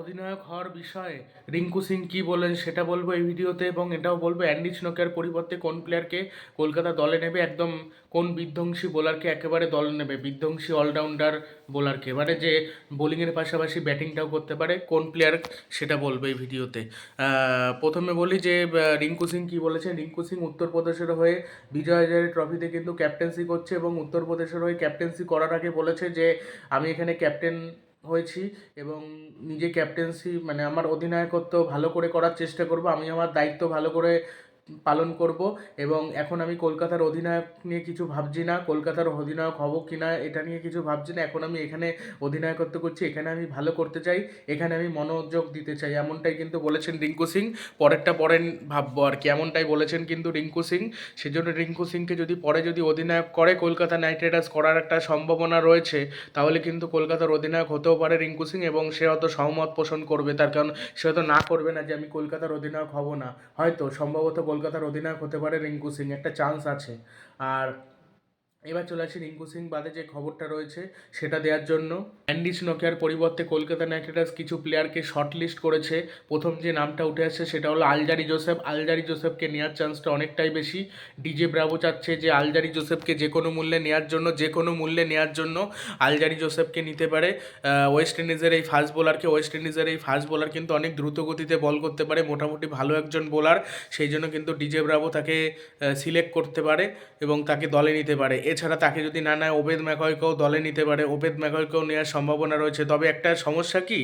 অধিনায়ক হওয়ার বিষয়ে রিঙ্কু সিং কি বলেন সেটা বলব এই ভিডিওতে এবং এটাও বলব, অ্যান্ডি স্নোকের পরিবর্তে কোন প্লেয়ারকে কলকাতা দলে নেবে, একদম কোন বিধ্বংসী বোলারকে একেবারে দলে নেবে, বিধ্বংসী অলরাউন্ডার বোলারকে এবারে যে বোলিংয়ের পাশাপাশি ব্যাটিংটাও করতে পারে, কোন প্লেয়ার সেটা বলব এই ভিডিওতে। প্রথমে বলি যে রিঙ্কু সিং কি বলেছে, রিঙ্কু সিং উত্তরপ্রদেশের হয়ে বিজয় হাজারে ট্রফিতে কিন্তু ক্যাপ্টেন্সি করছে এবং উত্তরপ্রদেশের হয়ে ক্যাপ্টেন্সি করার আগে বলেছে যে, আমি এখানে ক্যাপ্টেন হয়েছি এবং নিজে ক্যাপ্টেন্সি মানে আমার অধিনায়কত্ব ভালো করে করার চেষ্টা করব। আমি আমার দায়িত্ব ভালো করে পালন করব এবং এখন আমি কলকাতার অধিনায়ক নিয়ে কিছু ভাবছি না, কলকাতার অধিনায়ক হব কি না এটা নিয়ে কিছু ভাবছি না। এখন আমি এখানে অধিনায়কত্ব করছি, এখানে আমি ভালো করতে চাই, এখানে আমি মনোযোগ দিতে চাই, এমনটাই কিন্তু বলেছেন রিঙ্কু সিং। পরেরটা পরে ভাববো আর কি, এমনটাই বলেছেন কিন্তু রিঙ্কু সিং। সেজন্য রিঙ্কু সিংকে যদি পরে যদি অধিনায়ক করে, কলকাতা নাইট রাইডার্স করার একটা সম্ভাবনা রয়েছে, তাহলে কিন্তু কলকাতার অধিনায়ক হতেও পারে রিঙ্কু সিং এবং সে হয়তো সহমত পোষণ করবে। তার কারণ সে হয়তো না করবে না যে আমি কলকাতার অধিনায়ক হব না। হয়তো, সম্ভবত কলকাতার অধিনায়ক হতে পারে রিঙ্কু সিং একটা চান্স আছে। আর এবার চলে আসি রিঙ্কু সিং বাদে যে খবরটা রয়েছে সেটা দেওয়ার জন্য। অ্যান্ডিস নোকিয়ার পরিবর্তে কলকাতা নাইট রাইডার্স কিছু প্লেয়ারকে শর্ট লিস্ট করেছে। প্রথম যে নামটা উঠে আসছে সেটা হলো আলজারি জোসেফ। আলজারি জোসেফকে নেওয়ার চান্সটা অনেকটাই বেশি। ডিজে ব্রাভো চাচ্ছে যে আলজারি জোসেফকে যে কোনো মূল্যে নেওয়ার জন্য, যে কোনো মূল্যে নেওয়ার জন্য আলজারি জোসেফকে নিতে পারে। ওয়েস্ট ইন্ডিজের এই ফাস্ট বোলারকে, ওয়েস্ট ইন্ডিজের এই ফাস্ট বোলার কিন্তু অনেক দ্রুত গতিতে বল করতে পারে। মোটামুটি ভালো একজন বোলার। সেই জন্য কিন্তু ডিজে ব্রাভো তাকে সিলেক্ট করতে পারে এবং তাকে দলে নিতে পারে। এছাড়া তাকে যদি না নেয় ওবেদ ম্যাকয়কেও দলে নিতে পারে, ওবেদ ম্যাকয়কেও নেওয়ার সম্ভাবনা রয়েছে। তবে একটা সমস্যা কি?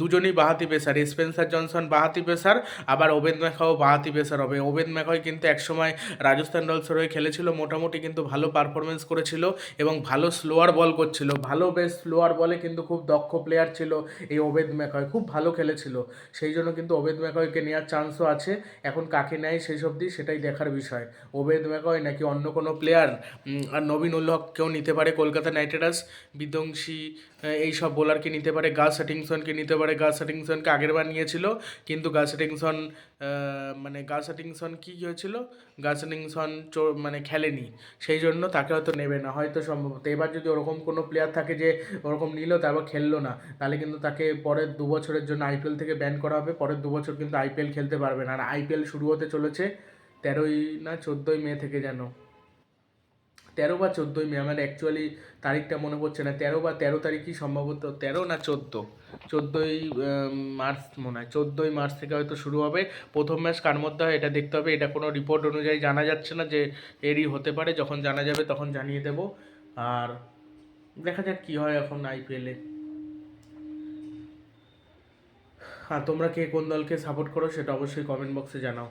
দুজনেই বাহাতি পেসার, স্পেন্সার জনসন বাহাতি পেসার, আবার ওবেদ ম্যাকাও বাহাতি পেসার হবে। ওবেদ ম্যাকয় কিন্তু একসময় রাজস্থান রয়্যালসের হয়ে খেলেছিল, মোটামুটি কিন্তু ভালো পারফরমেন্স করেছিল এবং ভালো স্লোয়ার বল করছিল। ভালো বেশ স্লোয়ার বলে কিন্তু খুব দক্ষ প্লেয়ার ছিল এই ওবেদ ম্যাকয় খুব ভালো খেলেছিল। সেই জন্য কিন্তু ওবেদ ম্যাকয়কে নেওয়ার চান্সও আছে। এখন কাকে নেয় সেই সব দিয়ে সেটাই দেখার বিষয়। ওবেদ ম্যাকয় নাকি অন্য কোনো প্লেয়ার আর নবীন উল হককেও নিতে পারে কলকাতা নাইট রাইডার্স, বিধ্বংসী এই সব বোলারকে নিতে পারে গাস হাটিংসনকে নিতে পারে গাস হাটিংসনকে আগেরবার নিয়েছিল, কিন্তু গাস হাটিংসন মানে গাস হাটিংসন কী হয়েছিল? গাস হাটিংসন মানে খেলেনি, সেই জন্য তাকে হয়তো নেবে না, হয়তো সম্ভবত। এবার যদি ওরকম কোনো প্লেয়ার থাকে যে ওরকম নিল তারপর খেললো না, তাহলে কিন্তু তাকে পরের দু বছরের জন্য আইপিএল থেকে ব্যান করা হবে, পরের দু বছর কিন্তু আইপিএল খেলতে পারবে না। আর আইপিএল শুরু হতে চলেছে তেরোই না চোদ্দোই মে থেকে যেন। তেরো বা চোদ্দোই মে আমার অ্যাকচুয়ালি তারিখটা মনে পড়ছে না। তেরো বা তেরো তারিখই সম্ভবত, তেরো না চোদ্দ? চোদ্দোই মার্চ মনে হয়। চোদ্দোই মার্চ থেকে হয়তো শুরু হবে। প্রথম ম্যাচ কার মধ্যে হয় এটা দেখতে হবে। এটা কোনো রিপোর্ট অনুযায়ী জানা যাচ্ছে না যে এরই হতে পারে। যখন জানা যাবে তখন জানিয়ে দেব। আর দেখা যাক কী হয় এখন আইপিএলে আর তোমরা কে কোন দলকে সাপোর্ট করো সেটা অবশ্যই কমেন্ট বক্সে জানাও।